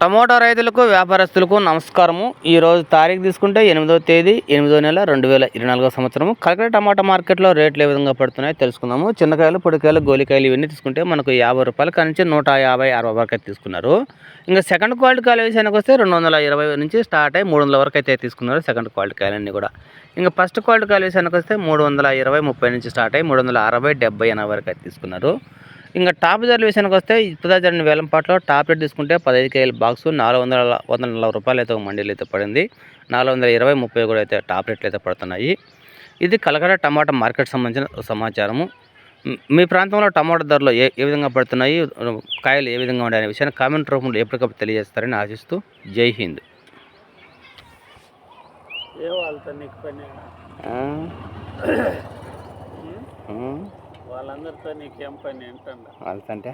Tomato రైతులకు వ్యాపారస్తులకు నమస్కారము. ఈరోజు తారీఖు తీసుకుంటే ఎనిమిదో తేదీ ఎనిమిదో నెల రెండు వేల ఇరవై నాలుగో సంవత్సరము. కలకడ టమాటా మార్కెట్లో రేట్లు ఏ విధంగా పడుతున్నాయో తెలుసుకుందాము. చిన్నకాయలు పొడికాయలు గోలికాయలు ఇవన్నీ తీసుకుంటే మనకు యాభై రూపాయల నుంచి నూట యాభై అరవై వరకు అయితే తీసుకున్నారు. ఇంకా సెకండ్ క్వాలిటీ కాయలు విషయానికి వస్తే రెండు వందల ఇరవై నుంచి స్టార్ట్ అయ్యి మూడు వందల వరకు అయితే తీసుకున్నారు సెకండ్ క్వాలిటీ కాయలన్నీ కూడా. ఇంకా ఫస్ట్ క్వాలిటీ కాయలు విషయానికి వస్తే మూడు వందల ఇరవై ముప్పై నుంచి స్టార్ట్ అయ్యి మూడు వందల అరవై డెబ్బై ఎనభై వరకు అయితే తీసుకున్నారు. ఇంకా టాప్ ధరల విషయానికి వస్తే ఇప్పుడు జరిగిన వేలంపాట్లో టాప్ రేట్ తీసుకుంటే పదహైదు కేజీల బాక్స్ నాలుగు వందల వందల నలభై రూపాయలు అయితే ఒక మండీలు అయితే పడింది. నాలుగు వందల ఇరవై ముప్పై కూడా అయితే టాప్ రేట్లు అయితే పడుతున్నాయి. ఇది కలకడ టమాటా మార్కెట్ సంబంధించిన సమాచారము. మ్, మీ ప్రాంతంలో టమాటా ధరలు ఏ ఏ విధంగా పడుతున్నాయి? కాయలు ఏ విధంగా ఉన్నాయి అనే విషయాన్ని కామెంట్ రూపంలో ఎప్పటికప్పుడు తెలియజేస్తారని ఆశిస్తూ జై హింద్. ఏ వాళ్ళతో నీకు పని? వాళ్ళందరితో నీకేం పని వాళ్ళతో అంటే